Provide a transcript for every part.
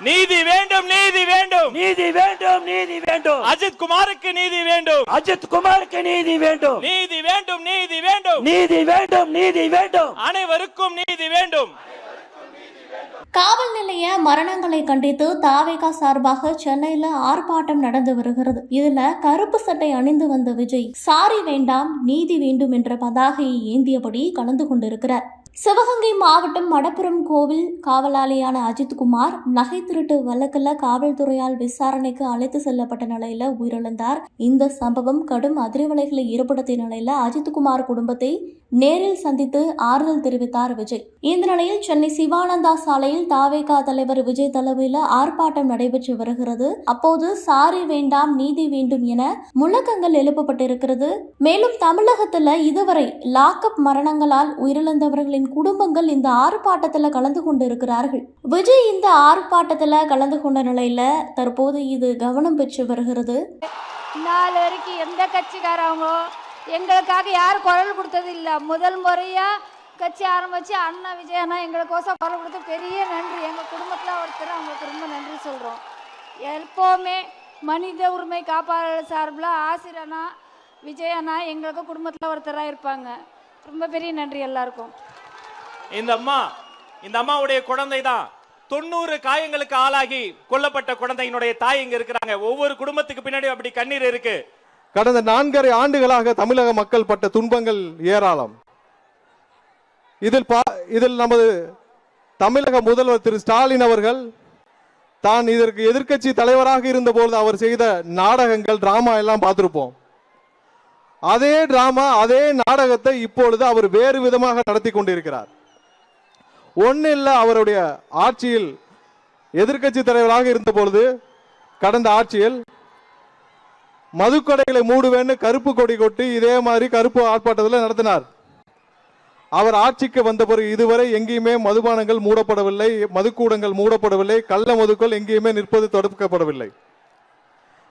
நீதி வேண்டும் நீதி வேண்டும். நீதி வேண்டும் நீதி வேண்டும். அஜித் குமாருக்கு நீதி வேண்டும். அஜித் குமாருக்கு நீதி வேண்டும். நீதி வேண்டும் நீதி வேண்டும். நீதி வேண்டும் நீதி வேண்டும். அனைவருக்கும் நீதி வேண்டும். காவல் மரணங்களை கண்டித்து தாவேகா சார்பாக சென்னையில ஆர்ப்பாட்டம் நடந்து வருகிறது. இதுல கருப்பு சட்டை அணிந்து வந்த விஜய் சாரி வேண்டாம் நீதி வேண்டும் என்ற பதாகையை ஏந்தியபடி கலந்து கொண்டிருக்கிறார். சிவகங்கை மாவட்டம் மடப்புரம் கோவில் காவலாளியான அஜித்குமார் நகை திருட்டு வழக்கில் காவல்துறையால் விசாரணைக்கு அழைத்து செல்லப்பட்ட நிலையில உயிரிழந்தார். இந்த சம்பவம் கடும் அதிர்வலைகளை ஏற்படுத்திய நிலையில அஜித்குமார் குடும்பத்தை நேரில் சந்தித்து ஆறுதல் தெரிவித்தார் விஜய். இந்த நிலையில் சென்னை சிவானந்தா சாலையில் தாவேகா தலைவர் விஜய் தலைமையில் ஆர்ப்பாட்டம் நடைபெற்று வருகிறது. அப்போது சாரி வேண்டாம் நீதி வேண்டும் என முழக்கங்கள் எழுப்பப்பட்டிருக்கிறது. மேலும் தமிழகத்தில் இதுவரை லாக்அப் மரணங்களால் உயிரிழந்தவர்களின் குடும்பங்கள் இந்த ஆர்ப்பாட்டத்தில் கலந்து கொண்டிருக்கிறார்கள். விஜய் இந்த ஆர்ப்பாட்டத்தில் கலந்து கொண்ட நிலையில தற்போது இது கவனம் பெற்று வருகிறது. நாலு வரைக்கும் எந்த கட்சிக்காரவங்க எங்களுக்காக யாரும் குரல் கொடுத்தது இல்லை. முதல் முறையாக கட்சி ஆரம்பித்து அண்ணா விஜயண்ணா எங்களுக்கோசம் குரல் கொடுத்து பெரிய நன்றி. எங்கள் குடும்பத்தில் ஒருத்தர் அவங்களுக்கு ரொம்ப நன்றி சொல்கிறோம் எப்போவுமே மனித உரிமை காப்பாளர் சார்பில் ஆசிரியனா விஜயண்ணா எங்களுக்கு குடும்பத்தில் ஒருத்தராக இருப்பாங்க. ரொம்ப பெரிய நன்றி எல்லாருக்கும். இந்த அம்மா இந்த அம்மாவுடைய குழந்தை தான். தொண்ணூறு காயங்களுக்கு ஆளாகி கொல்லப்பட்ட குழந்தையினுடைய தாய் இங்க இருக்கிறாங்க. ஒவ்வொரு குடும்பத்துக்கு பின்னாடி அப்படி கண்ணீர் இருக்கு. கடந்த நான்கரை ஆண்டுகளாக தமிழக மக்கள் பட்ட துன்பங்கள் ஏராளம். இதில் பா இதில் நமது தமிழக முதல்வர் திரு ஸ்டாலின் அவர்கள் தான் இதற்கு எதிர்க்கட்சி தலைவராக இருந்தபோது அவர் செய்த நாடகங்கள் டிராமா எல்லாம் பார்த்துருப்போம். அதே டிராமா அதே நாடகத்தை இப்பொழுது அவர் வேறு விதமாக நடத்தி கொண்டிருக்கிறார். ஒன்றும் இல்லை அவருடைய ஆட்சியில் எதிர்க்கட்சி தலைவராக இருந்தபொழுது கடந்த ஆட்சியில் மதுக்கடைகளை மூடுவேன்னு கருப்பு கொடி கொட்டி இதே மாதிரி கருப்பு ஆர்ப்பாட்டத்தில் நடத்தினார். அவர் ஆட்சிக்கு வந்த பிறகு இதுவரை எங்கேயுமே மதுபானங்கள் மூடப்படவில்லை மதுக்கூடங்கள் மூடப்படவில்லை கள்ள மதுக்கள் எங்கேயுமே நிற்பது தடுக்கப்படவில்லை.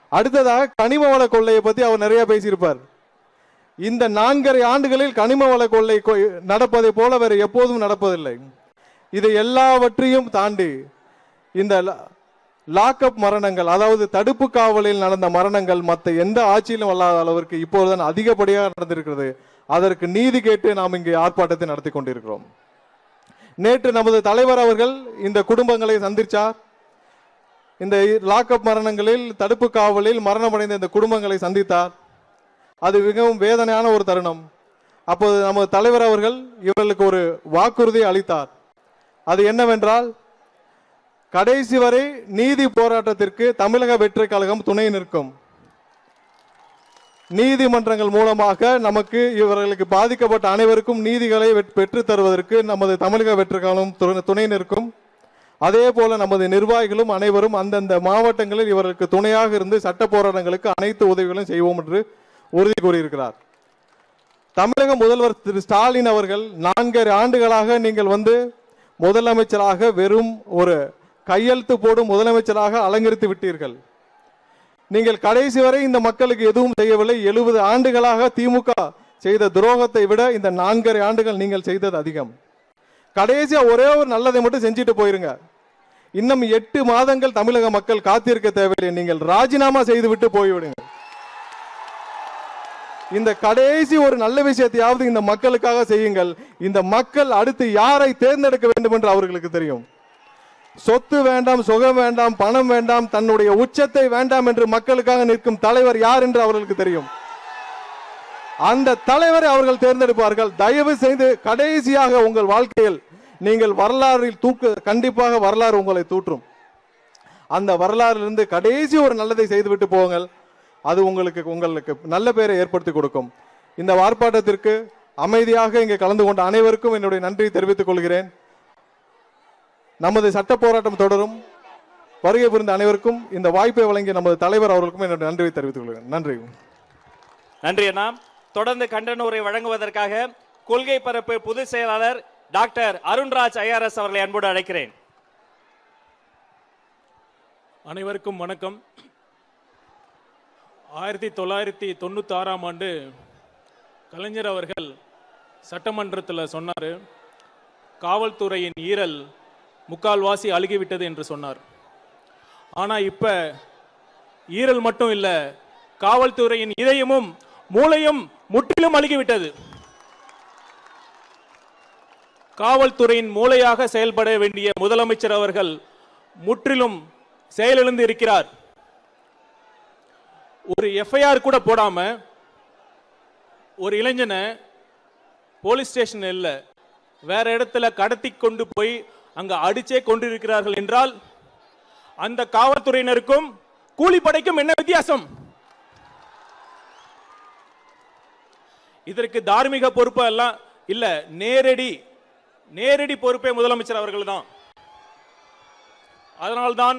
அடுத்ததாக கனிம வள கொள்ளையை பத்தி அவர் நிறைய பேசியிருப்பார். இந்த நான்கரை ஆண்டுகளில் கனிம வள கொள்ளை கொ- நடப்பதை போல வேற எப்போதும் நடப்பதில்லை. இதை எல்லாவற்றையும் தாண்டி இந்த லாக்அப் மரணங்கள் அதாவது தடுப்பு காவலில் நடந்த மரணங்கள் மற்ற எந்த ஆட்சியிலும் அல்லாத அளவிற்கு இப்போதுதான் அதிகப்படியாக நடந்திருக்கிறது. அதற்கு நீதி கேட்டு நாம் இங்கே ஆர்ப்பாட்டத்தை நடத்தி கொண்டிருக்கிறோம். நேற்று நமது தலைவர் அவர்கள் இந்த குடும்பங்களை சந்திச்சார். இந்த லாக்அப் மரணங்களில் தடுப்பு காவலில் மரணமடைந்த இந்த குடும்பங்களை சந்தித்தார். அது மிகவும் வேதனையான ஒரு தருணம். அப்போது நமது தலைவர் அவர்கள் இவர்களுக்கு ஒரு வாக்குறுதி அளித்தார். அது என்னவென்றால் கடைசி வரை நீதி போராட்டத்திற்கு தமிழக வெற்றி கழகம் துணை நிற்கும். நீதிமன்றங்கள் மூலமாக நமக்கு இவர்களுக்கு பாதிக்கப்பட்ட அனைவருக்கும் நீதிகளை வெற்- பெற்றுத் தருவதற்கு நமது தமிழக வெற்றி கழகம் துணை- துணை நிற்கும். அதே போல நமது நிர்வாகிகளும் அனைவரும் அந்தந்த மாவட்டங்களில் இவர்களுக்கு துணையாக இருந்து சட்ட போராட்டங்களுக்கு அனைத்து உதவிகளும் செய்வோம் என்று உறுதி கூறியிருக்கிறார். தமிழக முதல்வர் திரு ஸ்டாலின் அவர்கள் நான்கரை ஆண்டுகளாக நீங்கள் வந்து முதலமைச்சராக வெறும் ஒரு கையெழுத்து போடும் முதலமைச்சராக அலங்கரித்து விட்டீர்கள். நீங்கள் கடைசி வரை இந்த மக்களுக்கு எதுவும் செய்யவில்லை. எழுபது ஆண்டுகளாக திமுக செய்த துரோகத்தை விட இந்த நான்கரை ஆண்டுகள் நீங்கள் செய்தது அதிகம். கடைசியா ஒரே ஒரு நல்லதை மட்டும் செஞ்சுட்டு போயிருங்க. இன்னும் எட்டு மாதங்கள் தமிழக மக்கள் காத்திருக்க தேவையில்லை. நீங்கள் ராஜினாமா செய்து விட்டு போய்விடுங்க. இந்த கடைசி ஒரு நல்ல விஷயத்தையாவது இந்த மக்களுக்காக செய்யுங்கள். இந்த மக்கள் அடுத்து யாரை தேர்ந்தெடுக்க வேண்டும் என்று அவர்களுக்கு தெரியும். சொத்து வேண்டாம் சுகம் வேண்டாம் பணம் வேண்டாம் தன்னுடைய உச்சத்தை வேண்டாம் என்று மக்களுக்காக நிற்கும் தலைவர் யார் என்று அவர்களுக்கு தெரியும். அந்த தலைவரை அவர்கள் தேர்ந்தெடுப்பார்கள். தயவு செய்து கடைசியாக உங்கள் வாழ்க்கையில் நீங்கள் வரலாறில் தூக்க கண்டிப்பாக வரலாறு உங்களை தூற்றும். அந்த வரலாறிலிருந்து கடைசி ஒரு நல்லதை செய்துவிட்டு போங்கள். அது உங்களுக்கு உங்களுக்கு நல்ல பேரை ஏற்படுத்தி கொடுக்கும். இந்த ஆர்ப்பாட்டத்திற்கு அமைதியாக இங்கே கலந்து கொண்ட அனைவருக்கும் என்னுடைய நன்றியை தெரிவித்துக் கொள்கிறேன். நமது சட்ட போராட்டம் தொடரும். வருகை புரிந்த அனைவருக்கும் இந்த வாய்ப்பை வழங்கிய நமது தலைவர் அவர்களுக்கும் என்னுடைய நன்றியை தெரிவித்துக் கொள்கிறேன். நன்றி. நன்றி அண்ணா. தொடர்ந்து கண்டன உரை வழங்குவதற்காக கொள்கை பரப்பு பொதுச் செயலாளர் டாக்டர் அருண்ராஜ் ஐஆர்எஸ் அவர்களை அன்போடு அழைக்கிறேன். அனைவருக்கும் வணக்கம். ஆயிரத்தி தொள்ளாயிரத்தி தொண்ணூற்றி ஆறாம் ஆண்டு கலைஞர் அவர்கள் சட்டமன்றத்தில் சொன்னார் காவல்துறையின் ஈரல் முக்கால்வாசி அழுகிவிட்டது என்று சொன்னார். ஆனா இப்ப ஈரல் மட்டும் இல்ல காவல்துறையின் இதயமும் மூளையும் முற்றிலும் அழுகிவிட்டது. காவல்துறையின் மூளையாக செயல்பட வேண்டிய முதலமைச்சர் அவர்கள் முற்றிலும் செயலிழந்து இருக்கிறார். ஒரு எஃப்ஐஆர் கூட போடாம ஒரு இளைஞனை போலீஸ் ஸ்டேஷன் இல்ல வேற இடத்துல கடத்தி கொண்டு போய் அங்கு அடிச்சே கொண்டிருக்கிறார்கள் என்றால் அந்த காவல்துறையினருக்கும் கூலிப்படைக்கும் என்ன வித்தியாசம்? இதற்கு தார்மீக பொறுப்பு எல்லாம் இல்ல நேரடி நேரடி பொறுப்பே முதலமைச்சர் அவர்கள் தான். அதனால்தான்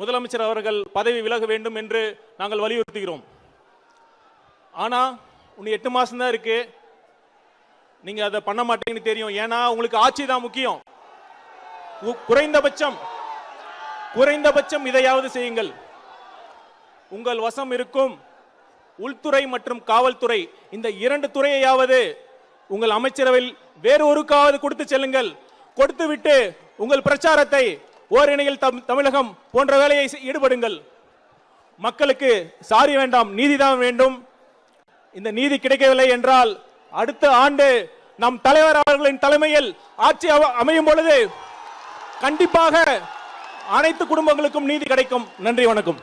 முதலமைச்சர் அவர்கள் பதவி விலக வேண்டும் என்று நாங்கள் வலியுறுத்துகிறோம். ஆனா இன்னும் எட்டு மாசம் தான் இருக்கு. நீங்க அதை பண்ண மாட்டீங்கன்னு தெரியும். ஏன்னா உங்களுக்கு ஆட்சி தான் முக்கியம். குறைந்தபட்சம் குறைந்தபட்சம் இதையாவது செய்யுங்கள். உங்கள் வசம் இருக்கும் உள்துறை மற்றும் காவல்துறை இந்த இரண்டு துறையையாவது உங்கள் அமைச்சரவையில் வேறு ஒருக்காவது கொடுத்து செல்லுங்கள். கொடுத்துவிட்டு உங்கள் பிரச்சாரத்தை ஓரிணையில் தமிழகம் போன்ற வேலையை ஈடுபடுங்கள். மக்களுக்கு சாரி வேண்டாம் நீதிதான் வேண்டும். இந்த நீதி கிடைக்கவில்லை என்றால் அடுத்த ஆண்டு நம் தலைவர் அவர்களின் தலைமையில் ஆட்சி அமையும் பொழுது கண்டிப்பாக அனைத்து குடும்பங்களுக்கும் நீதி கிடைக்கும். நன்றி வணக்கம்.